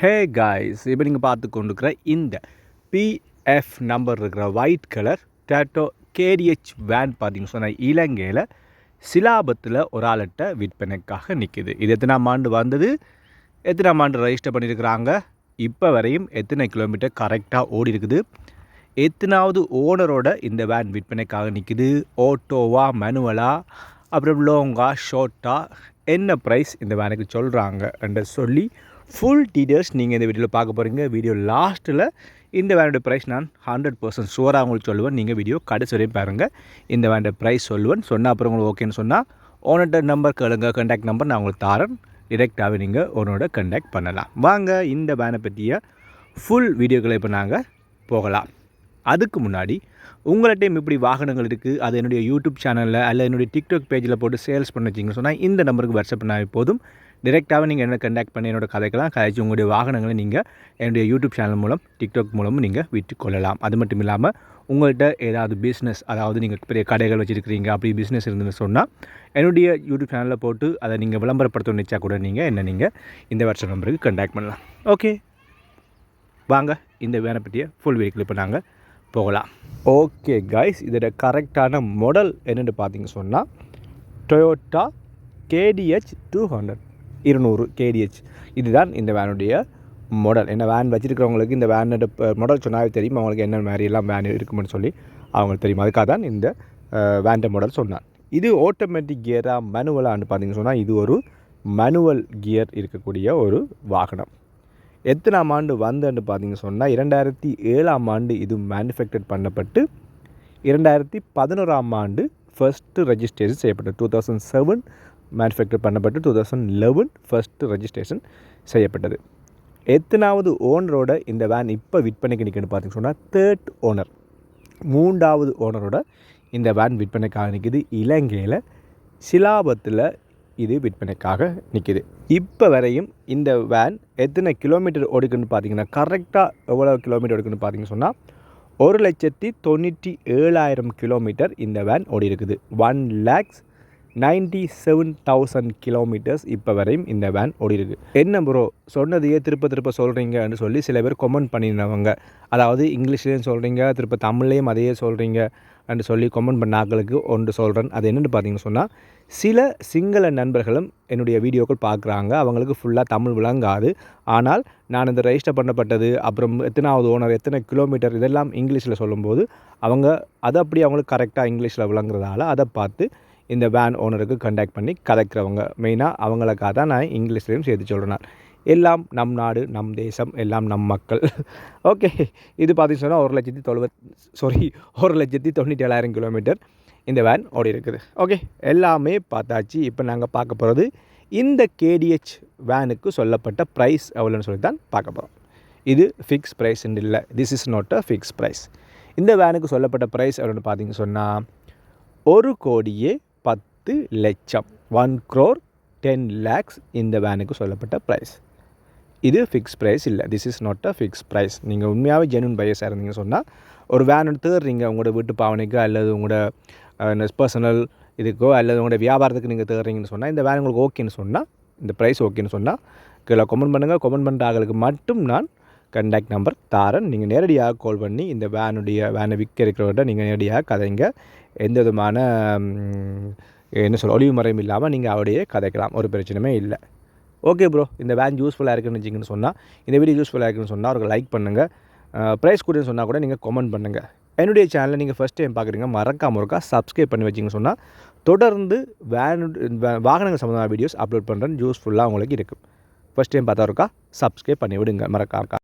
Hey guys இப்போ நீங்கள் பார்த்து கொண்டுக்கிற இந்த பிஎஃப் நம்பர் இருக்கிற white colour Toyota KDH van பார்த்தீங்கன்னு சொன்னால் இலங்கையில் சிலாபத்தில் ஒரு ஆளட்ட விற்பனைக்காக நிற்கிது இது எத்தனாம் ஆண்டு வந்தது? எத்தனாம் ஆண்டு ரெஜிஸ்டர் பண்ணியிருக்கிறாங்க? இப்போ வரையும் எத்தனை கிலோமீட்டர் கரெக்டாக ஓடி இருக்குது? எத்தனாவது ஓனரோட இந்த வேன் விற்பனைக்காக நிற்கிது ஓட்டோவா மனுவலா அப்புறம் லோங்கா ஷோட்டா என்ன ப்ரைஸ் இந்த வேனுக்கு சொல்கிறாங்க என்று சொல்லி ஃபுல் டீட்டெயில்ஸ் நீங்கள் இந்த வீடியோவில் பார்க்க போகிறீங்க வீடியோ லாஸ்ட்டில் இந்த வேனோட ப்ரைஸ் நான் ஹண்ட்ரட் பர்சன்ட் ஷுவராக உங்களுக்கு சொல்லுவேன். நீங்கள் வீடியோ கடைசி வரையும் பாருங்கள் இந்த வேனோட ப்ரைஸ் சொல்லுவேன். சொன்னால் அப்புறம் உங்களுக்கு ஓகேன்னு சொன்னால் ஓனர்கிட்ட நம்பர் கேளுங்க. கண்டாக்ட் நம்பர் நான் உங்களுக்கு தாரேன். டிரெக்டாகவே நீங்கள் ஓனோட கண்டாக்ட் பண்ணலாம். வாங்க இந்த வேனை பற்றிய ஃபுல் வீடியோக்களை இப்போ நாங்கள் போகலாம். அதுக்கு முன்னாடி உங்கள்கிட்டையும் இப்படி வாகனங்கள் இருக்குது அது என்னுடைய யூடியூப் சேனலில் அல்ல என்னுடைய டிக்டாக் பேஜில் போட்டு சேல்ஸ் பண்ண வச்சிங்கன்னு சொன்னால் இந்த நம்பருக்கு வாட்ஸ்அப் பண்ணால் போதும். டிரெக்டாகவே நீங்கள் என்ன கண்டாக்ட் பண்ணி என்னோடய கதைக்கெல்லாம் கதைச்சு உங்களுடைய வாகனங்களை நீங்கள் என்னுடைய யூடியூப் சேனல் மூலம் டிக்டாக் மூலமும் நீங்கள் விற்று கொள்ளலாம் அது மட்டும் இல்லாமல் உங்கள்கிட்ட ஏதாவது பிஸ்னஸ் அதாவது நீங்கள் பெரிய கடைகள் வச்சுருக்கிறீங்க அப்படி பிஸ்னஸ் இருந்துன்னு சொன்னால் என்னுடைய யூடியூப் சேனலில் போட்டு அதை நீங்கள் விளம்பரப்படுத்த நினச்சா கூட நீங்கள் என்ன நீங்கள் இந்த வாட்ஸ்அப் நம்பருக்கு கண்டாக்ட் பண்ணலாம். ஓகே வாங்க இந்த வேனை பற்றிய ஃபுல் வீக்கில் இப்போ நாங்கள் போகலாம். ஓகே கைஸ் இதோட கரெக்டான மாடல் என்னென்னு பார்த்தீங்க சொன்னால் டொயோட்டா கேடிஹெச் டூ ஹண்ட்ரட் இருநூறு கேடிஹெச் இதுதான் இந்த வேனுடைய மாடல் என்ன வேன் வச்சுருக்கிறவங்களுக்கு இந்த வேனோட மாடல் சொன்னாவே தெரியும். அவங்களுக்கு என்ன மாதிரியெல்லாம் வேன் இருக்குமென்னு சொல்லி அவங்களுக்கு தெரியும். அதுக்காக தான் இந்த வேண்ட மாடல் சொன்னான். இது ஆட்டோமேட்டிக் கியராக மேனுவலான்னு பார்த்தீங்கன்னு சொன்னால் இது ஒரு மேனுவல் கியர் இருக்கக்கூடிய ஒரு வாகனம். எத்தனாம் ஆண்டு வந்தன்னு பார்த்தீங்க சொன்னால் இரண்டாயிரத்தி ஏழாம் ஆண்டு இது மேனுஃபேக்சர் பண்ணப்பட்டு இரண்டாயிரத்தி பதினோராம் ஆண்டு ஃபஸ்ட்டு ரெஜிஸ்ட்ரேஷன் செய்யப்பட்டது. டூ தௌசண்ட் செவன் மேனுஃபேக்சர் பண்ணப்பட்டு two thousand eleven first registration செய்யப்பட்டது. எத்தனாவது ஓனரோட இந்த வேன் இப்போ விற்பனைக்கு நிற்கணும்னு பார்த்தீங்கன்னு சொன்னால் தேர்ட் ஓனர் மூன்றாவது ஓனரோட இந்த வேன் விற்பனைக்காக நிற்கிது இலங்கையில் சிலாபத்தில் இது விற்பனைக்காக நிற்கிது இப்போ வரையும் இந்த வேன் எத்தனை கிலோமீட்டர் ஓடுக்குன்னு பார்த்தீங்கன்னா கரெக்டாக எவ்வளோ கிலோமீட்டர் ஓடிக்குன்னு பார்த்தீங்கன்னு சொன்னால் ஒரு லட்சத்தி தொண்ணூற்றி ஏழாயிரம் கிலோமீட்டர் இந்த வேன் ஓடி இருக்குது one lakhs ninety seven thousand kilometres இப்போ வரையும் இந்த வேன் ஓடிருக்கு என்ன ப்ரோ சொன்னதையே திருப்ப திருப்ப சொல்கிறீங்கன்னு சொல்லி சில பேர் கமெண்ட் பண்ணினவங்க. அதாவது இங்கிலீஷ்லேயும் சொல்கிறீங்க திருப்ப தமிழ்லேயும் அதையே சொல்கிறீங்க என்று சொல்லி கமெண்ட் பண்ண ஆக்களுக்கு ஒன்று சொல்கிறேன் அது என்னென்னு பார்த்தீங்கன்னு சொன்னால் சில சிங்கள நண்பர்களும் என்னுடைய வீடியோக்கள் பார்க்குறாங்க. அவங்களுக்கு ஃபுல்லாக தமிழ் விளங்காது. ஆனால் நான் இந்த ரெஜிஸ்டர் பண்ணப்பட்டது அப்புறம் எத்தனாவது ஓனர் எத்தனை கிலோமீட்டர் இதெல்லாம் இங்கிலீஷில் சொல்லும்போது அவங்க அதை அப்படி அவங்களுக்கு கரெக்டாக இங்கிலீஷில் விளங்குறதால அதை பார்த்து இந்த வேன் ஓனருக்கு கண்டாக்ட் பண்ணி கதைக்கிறவங்க மெயினாக அவங்களுக்காக தான் நான் இங்கிலீஷ்லேயும் சேர்த்து சொல்கிறேன் எல்லாம் நம் நாடு நம் தேசம் எல்லாம் நம் மக்கள். ஓகே இது பார்த்தீங்கன்னு சொன்னால் ஒரு லட்சத்தி தொழுவத் சாரி ஒரு லட்சத்தி தொண்ணூற்றி ஏழாயிரம் கிலோமீட்டர் இந்த வேன் ஓடி இருக்குது. ஓகே எல்லாமே பார்த்தாச்சு. இப்போ நாங்கள் பார்க்க போகிறது இந்த கேடிஹெச் வேனுக்கு சொல்லப்பட்ட ப்ரைஸ் எவ்வளோன்னு சொல்லி தான் பார்க்க போகிறோம் இது ஃபிக்ஸ் ப்ரைஸ் இல்லை. This is not a fix price இந்த வேனுக்கு சொல்லப்பட்ட ப்ரைஸ் எவ்வளோன்னு பார்த்தீங்க சொன்னால் ஒரு கோடியே பத்து லட்சம். ஒன் க்ரோர் டென் லேக்ஸ் இந்த வேனுக்கு சொல்லப்பட்ட ப்ரைஸ் இது ஃபிக்ஸ் ப்ரைஸ் இல்லை. This is not a fix price நீங்கள் உண்மையாகவே ஜென்வன் பையஸாக இருந்தீங்க சொன்னால் ஒரு வேன் தேடுறீங்க. உங்களோட வீட்டு பாவனைக்கோ அல்லது உங்களோட பர்சனல் இதுக்கோ அல்லது உங்களோட வியாபாரத்துக்கு நீங்கள் தேடுறீங்கன்னு சொன்னால் இந்த வேன் உங்களுக்கு ஓகேன்னு சொன்னால் இந்த ப்ரைஸ் ஓகேன்னு சொன்னால் கீழே கொமெண்ட் பண்ணுங்கள் கொமெண்ட் பண்ணுற ஆகளுக்கு மட்டும் நான் கண்டாக்ட் நம்பர் தாரன். நீங்கள் நேரடியாக கால் பண்ணி இந்த வேனுடைய வேனை விற்க இருக்கிறவர்கிட்ட நீங்கள் நேரடியாக கதைங்க. எந்த விதமான என்ன சொல்ல ஒளிவு மறையும் இல்லாமல் நீங்கள் அவடையே கதைக்கலாம். ஒரு பிரச்சனையுமே இல்லை. ஓகே ப்ரோ இந்த வேன் யூஸ்ஃபுல்லாக இருக்குன்னு வச்சிங்கன்னு சொன்னால் இந்த வீடியோ யூஸ்ஃபுல்லாக இருக்குன்னு சொன்னால் அவருக்கு லைக் பண்ணுங்கள் ப்ரைஸ் கூடன்னு சொன்னால் கூட நீங்கள் கமெண்ட் பண்ணுங்கள் என்னுடைய சேனலில் நீங்கள் ஃபஸ்ட் டைம் பார்க்குறீங்க மறக்காம இருக்கா சப்ஸ்கிரைப் பண்ணி வச்சிங்கன்னு சொன்னால் தொடர்ந்து வேன் வாகனங்கள் சம்மந்தமான வீடியோஸ் அப்லோட் பண்ணுறேன் யூஸ்ஃபுல்லாக உங்களுக்கு இருக்கும். ஃபஸ்ட் டைம் பார்த்தா இருக்கா சப்ஸ்கிரைப் பண்ணி விடுங்க மறக்காம